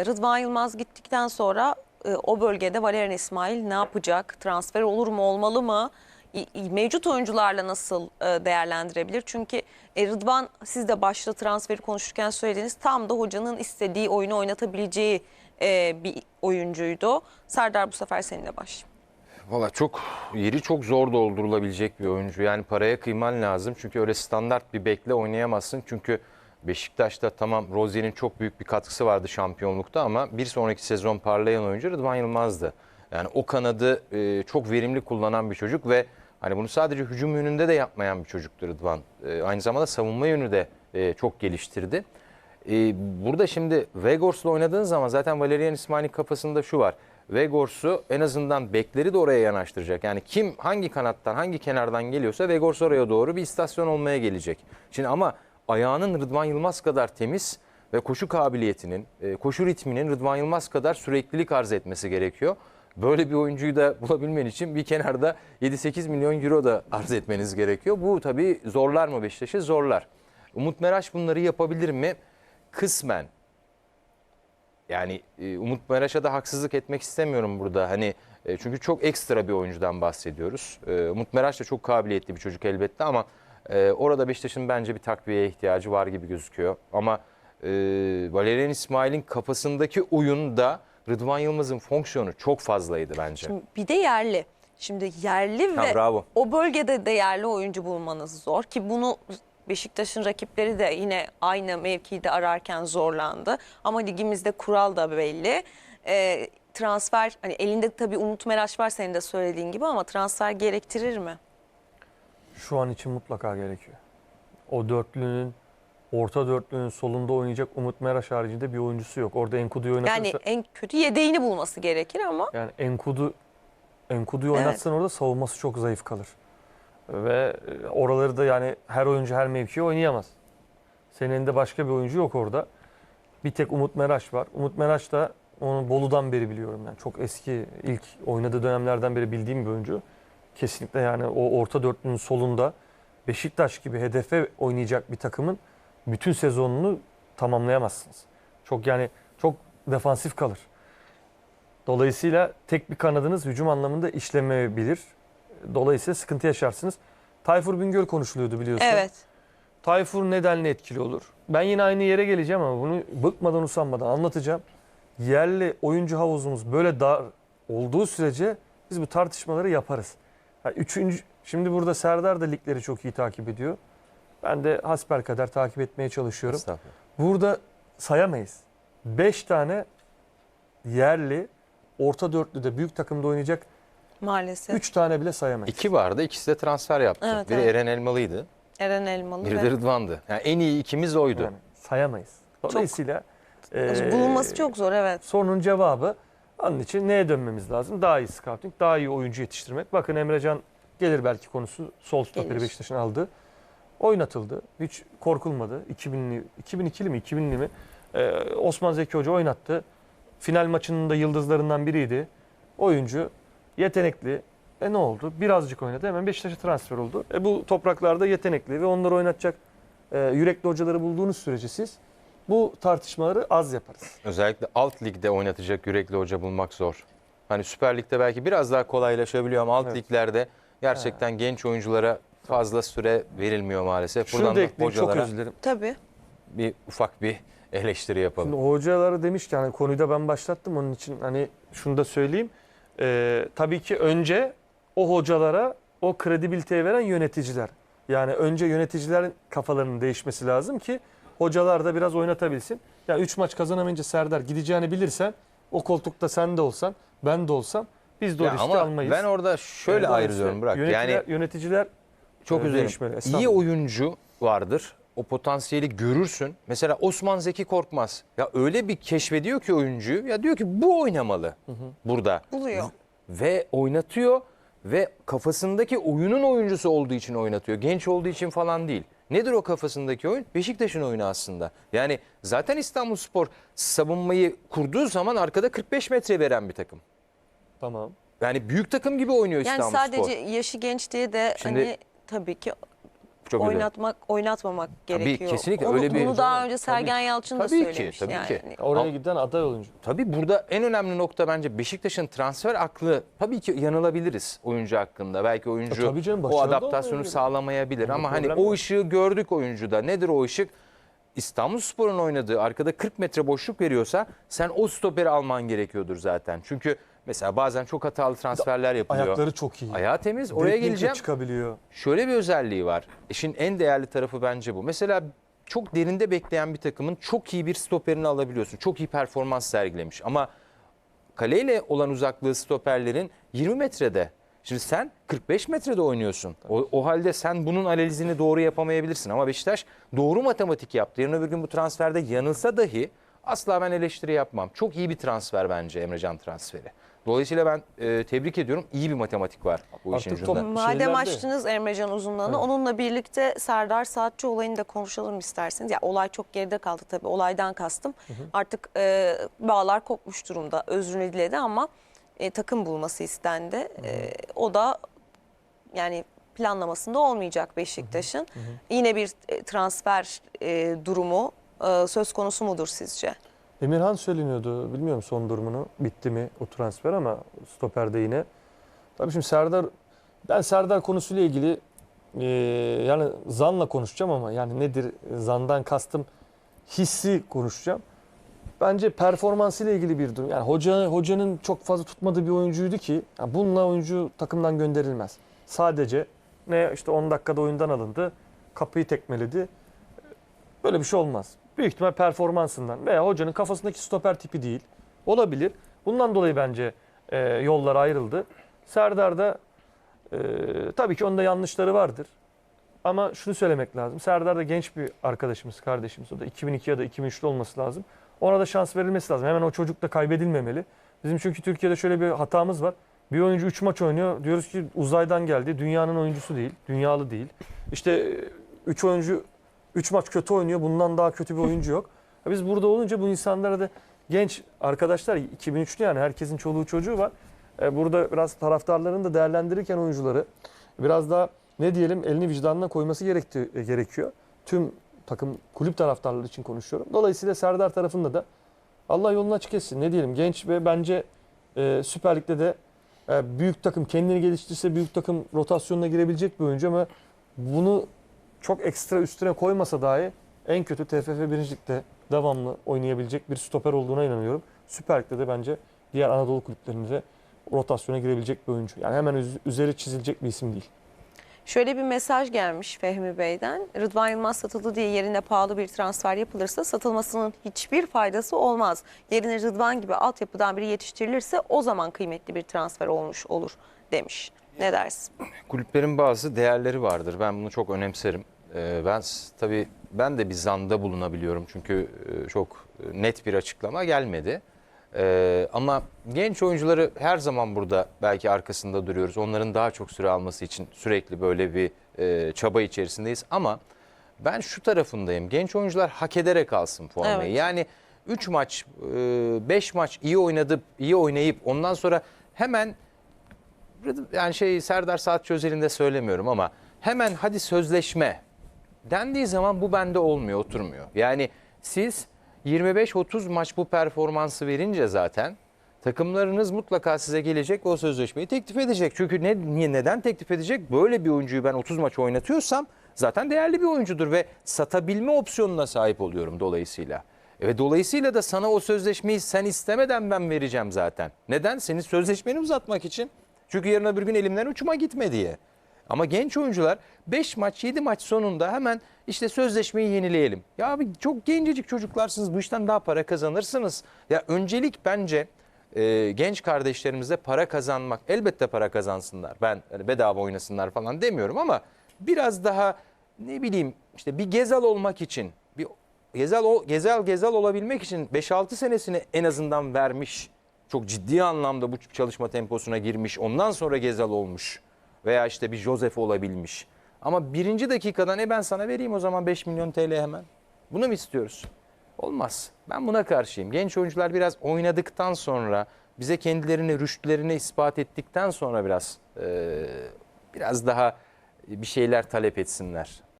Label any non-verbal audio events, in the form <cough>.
Rıdvan Yılmaz gittikten sonra e, o bölgede Valerian İsmail ne yapacak? Transfer olur mu, olmalı mı? Mevcut oyuncularla nasıl e, değerlendirebilir? Çünkü e, Rıdvan siz de başta transferi konuşurken söylediğiniz tam da hocanın istediği oyunu oynatabileceği e, bir oyuncuydu. Serdar bu sefer seninle başlayayım. Valla çok yeri çok zor doldurulabilecek bir oyuncu. Yani paraya kıyman lazım. Çünkü öyle standart bir bekle oynayamazsın. Çünkü Beşiktaş'ta tamam Rozier'in çok büyük bir katkısı vardı şampiyonlukta ama bir sonraki sezon parlayan oyuncu Rıdvan Yılmaz'dı. Yani o kanadı e, çok verimli kullanan bir çocuk ve hani bunu sadece hücum yönünde de yapmayan bir çocuktu Rıdvan. E, aynı zamanda savunma yönü de e, çok geliştirdi. E, burada şimdi Vegors'la oynadığın zaman zaten Valerian İsmail'in kafasında şu var. Vegors'u en azından bekleri de oraya yanaştıracak. Yani kim hangi kanattan hangi kenardan geliyorsa Vegors oraya doğru bir istasyon olmaya gelecek. Şimdi ama ayağının Rıdvan Yılmaz kadar temiz ve koşu kabiliyetinin, e, koşu ritminin Rıdvan Yılmaz kadar süreklilik arz etmesi gerekiyor. Böyle bir oyuncuyu da <laughs> bulabilmen için bir kenarda 7-8 milyon euro da arz etmeniz gerekiyor. Bu tabii zorlar mı Beşiktaş'ı? Zorlar. Umut Meraş bunları yapabilir mi? Kısmen. Yani e, Umut Meraş'a da haksızlık etmek istemiyorum burada. Hani e, çünkü çok ekstra bir oyuncudan bahsediyoruz. Umut Meraş da çok kabiliyetli bir çocuk elbette ama e, orada Beşiktaş'ın bence bir takviyeye ihtiyacı var gibi gözüküyor. Ama e, Valerian İsmail'in kafasındaki oyunda Rıdvan Yılmaz'ın fonksiyonu çok fazlaydı bence. Şimdi bir de yerli. Şimdi yerli Ha, ve bravo. o bölgede değerli oyuncu bulmanız zor ki bunu Beşiktaş'ın rakipleri de yine aynı mevkide ararken zorlandı. Ama ligimizde kural da belli. Ee, transfer hani elinde tabii Umut Meraş var senin de söylediğin gibi ama transfer gerektirir mi? Şu an için mutlaka gerekiyor. O dörtlünün, orta dörtlünün solunda oynayacak Umut Meraş haricinde bir oyuncusu yok. Orada Enkudu'yu oynatırsa... Yani en kötü yedeğini bulması gerekir ama Yani Enkudu Enkudu'yu Evet. oynatsan orada savunması çok zayıf kalır. Ve e, oraları da yani her oyuncu her mevkiye oynayamaz. Senin elinde başka bir oyuncu yok orada. Bir tek Umut Meraş var. Umut Meraş da onu Bolu'dan beri biliyorum yani. Çok eski ilk oynadığı dönemlerden beri bildiğim bir oyuncu. Kesinlikle yani o orta dörtlünün solunda Beşiktaş gibi hedefe oynayacak bir takımın bütün sezonunu tamamlayamazsınız. Çok yani çok defansif kalır. Dolayısıyla tek bir kanadınız hücum anlamında işlemeyebilir. Dolayısıyla sıkıntı yaşarsınız. Tayfur Bingöl konuşuluyordu biliyorsun. evet. Tayfur nedenle etkili olur? Ben yine aynı yere geleceğim ama bunu bıkmadan usanmadan anlatacağım. Yerli oyuncu havuzumuz böyle dar olduğu sürece biz bu tartışmaları yaparız. Üçüncü, şimdi burada Serdar da ligleri çok iyi takip ediyor. Ben de hasbelkader takip etmeye çalışıyorum. Estağfurullah. Burada sayamayız. 5 tane yerli orta dörtlüde büyük takımda oynayacak Maalesef. 3 tane bile sayamayız. İki vardı, ikisi de transfer yaptı. Evet, Biri evet. Eren Elmalı'ydı, Eren Elmalı biri ve de Rıdvan'dı. Yani en iyi ikimiz oydu. Yani sayamayız. Dolayısıyla eee, bulunması çok zor evet. sorunun cevabı onun için neye dönmemiz lazım? Daha iyi scouting, daha iyi oyuncu yetiştirmek. Bakın Emrecan gelir belki konusu sol stoperi. Beşiktaş'ın aldı. Oynatıldı. Hiç korkulmadı. 2000'li, 2002'li mi 2000'li mi? Ee, Osman Zeki Hoca oynattı. Final maçının da yıldızlarından biriydi. Oyuncu yetenekli. E ne oldu? Birazcık oynadı. Hemen Beşiktaş'a transfer oldu. E bu topraklarda yetenekli ve onları oynatacak e, yürekli hocaları bulduğunuz sürece siz bu tartışmaları az yaparız. Özellikle alt ligde oynatacak yürekli hoca bulmak zor. Hani Süper Lig'de belki biraz daha kolaylaşabiliyor ama alt Evet. liglerde gerçekten genç oyunculara fazla süre verilmiyor maalesef. Şunu Buradan da ekleyeyim çok hocalara özür dilerim. Tabii. bir ufak bir eleştiri yapalım. Şimdi hocaları demişken hani konuyu da ben başlattım onun için hani şunu da söyleyeyim. Ee, tabii ki önce o hocalara o kredibiliteyi veren yöneticiler. Yani önce yöneticilerin kafalarının değişmesi lazım ki hocalar da biraz oynatabilsin. Ya 3 maç kazanamayınca Serdar gideceğini bilirsen o koltukta sen de olsan ben de olsam biz de o Ya riski ama almayız. ben orada şöyle Yani ayrılıyorum bırak. Yöneticiler, Yani yöneticiler çok e, değişmeli. iyi Estağfurullah. oyuncu vardır. O potansiyeli görürsün. Mesela Osman Zeki Korkmaz. Ya öyle bir keşfediyor ki oyuncuyu. Ya diyor ki bu oynamalı burada. Buluyor. ve oynatıyor ve kafasındaki oyunun oyuncusu olduğu için oynatıyor. Genç olduğu için falan değil. Nedir o kafasındaki oyun? Beşiktaş'ın oyunu aslında. Yani zaten İstanbulspor savunmayı kurduğu zaman arkada 45 metre veren bir takım. Tamam. Yani büyük takım gibi oynuyor Yani İstanbulspor. sadece yaşı genç diye de Şimdi- hani tabii ki Çok oynatmak oynatmamak gerekiyor. kesinlikle Onu, öyle bir- Bunu daha önce Sergen Tabii- Yalçın da tabii ki, söylemiş. tabii yani. ki. Oraya Ama- giden aday oyuncu. Tabii burada en önemli nokta bence Beşiktaş'ın transfer aklı. Tabii ki yanılabiliriz oyuncu hakkında. Belki oyuncu Ya tabii canım, o adaptasyonu sağlamayabilir. Ama hani o ışığı gördük oyuncuda. Nedir o ışık? İstanbulspor'un oynadığı arkada 40 metre boşluk veriyorsa sen o stoperi alman gerekiyordur zaten. Çünkü mesela bazen çok hatalı transferler yapılıyor. Ayakları çok iyi. Ayağı temiz. Oraya Driblingle geleceğim. çıkabiliyor. Şöyle bir özelliği var. İşin en değerli tarafı bence bu. Mesela çok derinde bekleyen bir takımın çok iyi bir stoperini alabiliyorsun. Çok iyi performans sergilemiş. Ama kaleyle olan uzaklığı stoperlerin 20 metrede. Şimdi sen 45 metrede oynuyorsun. O, o halde sen bunun analizini doğru yapamayabilirsin. Ama Beşiktaş doğru matematik yaptı. Yarın öbür gün bu transferde yanılsa dahi asla ben eleştiri yapmam. Çok iyi bir transfer bence Emrecan transferi. Dolayısıyla ben e, tebrik ediyorum. İyi bir matematik var bu işin Artık ucunda. top- Madem şeylerde- açtınız Emrecan Uzunlan'ı Evet. onunla birlikte Serdar Saatçi olayını da konuşalım isterseniz. Ya olay çok geride kaldı tabii olaydan kastım. Artık e, bağlar kopmuş durumda özrünü diledi ama e, takım bulması istendi. E, o da yani planlamasında olmayacak Beşiktaş'ın. Yine bir e, transfer e, durumu e, söz konusu mudur sizce? Emirhan söyleniyordu. Bilmiyorum son durumunu. Bitti mi o transfer ama stoperde yine. Tabii şimdi Serdar ben Serdar konusuyla ilgili e, yani zanla konuşacağım ama yani nedir zandan kastım hissi konuşacağım. Bence performansıyla ilgili bir durum. Yani hoca hocanın çok fazla tutmadığı bir oyuncuydu ki yani bununla oyuncu takımdan gönderilmez. Sadece ne işte 10 dakikada oyundan alındı. Kapıyı tekmeledi. Böyle bir şey olmaz. Büyük ihtimal performansından veya hocanın kafasındaki stoper tipi değil. Olabilir. Bundan dolayı bence e, yollar ayrıldı. Serdar da e, tabii ki onda yanlışları vardır. Ama şunu söylemek lazım. Serdar da genç bir arkadaşımız, kardeşimiz. O da 2002 ya da 2003'lü olması lazım. Ona da şans verilmesi lazım. Hemen o çocuk da kaybedilmemeli. Bizim çünkü Türkiye'de şöyle bir hatamız var. Bir oyuncu 3 maç oynuyor. Diyoruz ki uzaydan geldi. Dünyanın oyuncusu değil. Dünyalı değil. İşte 3 oyuncu 3 maç kötü oynuyor. Bundan daha kötü bir oyuncu yok. Biz burada olunca bu insanlara da genç arkadaşlar 2003'lü yani herkesin çoluğu çocuğu var. E, Burada biraz taraftarların da değerlendirirken oyuncuları biraz daha ne diyelim elini vicdanına koyması gerekti, e, gerekiyor. Tüm takım kulüp taraftarları için konuşuyorum. Dolayısıyla Serdar tarafında da Allah yolunu açık etsin. Ne diyelim genç ve bence e, Süper Lig'de de e, büyük takım kendini geliştirirse büyük takım rotasyonuna girebilecek bir oyuncu ama bunu çok ekstra üstüne koymasa dahi en kötü TFF 1. Lig'de devamlı oynayabilecek bir stoper olduğuna inanıyorum. Süper Lig'de de bence diğer Anadolu kulüplerinde rotasyona girebilecek bir oyuncu. Yani hemen üz- üzeri çizilecek bir isim değil. Şöyle bir mesaj gelmiş Fehmi Bey'den. Rıdvan Yılmaz satıldı diye yerine pahalı bir transfer yapılırsa satılmasının hiçbir faydası olmaz. Yerine Rıdvan gibi altyapıdan biri yetiştirilirse o zaman kıymetli bir transfer olmuş olur demiş. Ne dersin? Kulüplerin bazı değerleri vardır. Ben bunu çok önemserim. Ee, ben tabii ben de bir zanda bulunabiliyorum çünkü e, çok net bir açıklama gelmedi. Ee, ama genç oyuncuları her zaman burada belki arkasında duruyoruz. Onların daha çok süre alması için sürekli böyle bir e, çaba içerisindeyiz. Ama ben şu tarafındayım. Genç oyuncular hak ederek alsın formayı. Evet. Yani 3 maç, 5 maç iyi oynadı, iyi oynayıp ondan sonra hemen yani şey Serdar Saatçi özelinde söylemiyorum ama hemen hadi sözleşme dendiği zaman bu bende olmuyor, oturmuyor. Yani siz 25-30 maç bu performansı verince zaten takımlarınız mutlaka size gelecek o sözleşmeyi teklif edecek. Çünkü ne niye neden teklif edecek? Böyle bir oyuncuyu ben 30 maç oynatıyorsam zaten değerli bir oyuncudur ve satabilme opsiyonuna sahip oluyorum dolayısıyla. Ve dolayısıyla da sana o sözleşmeyi sen istemeden ben vereceğim zaten. Neden? Senin sözleşmeni uzatmak için. Çünkü yarın öbür gün elimden uçuma gitme diye. Ama genç oyuncular 5 maç 7 maç sonunda hemen işte sözleşmeyi yenileyelim. Ya abi çok gencecik çocuklarsınız bu işten daha para kazanırsınız. Ya öncelik bence e, genç kardeşlerimize para kazanmak elbette para kazansınlar. Ben hani bedava oynasınlar falan demiyorum ama biraz daha ne bileyim işte bir Gezal olmak için bir Gezal o Gezal Gezal olabilmek için 5-6 senesini en azından vermiş. Çok ciddi anlamda bu çalışma temposuna girmiş. Ondan sonra Gezal olmuş. Veya işte bir Josef olabilmiş. Ama birinci dakikadan e ben sana vereyim o zaman 5 milyon TL hemen. Bunu mu istiyoruz? Olmaz. Ben buna karşıyım. Genç oyuncular biraz oynadıktan sonra bize kendilerini, rüştlerini ispat ettikten sonra biraz e, biraz daha bir şeyler talep etsinler.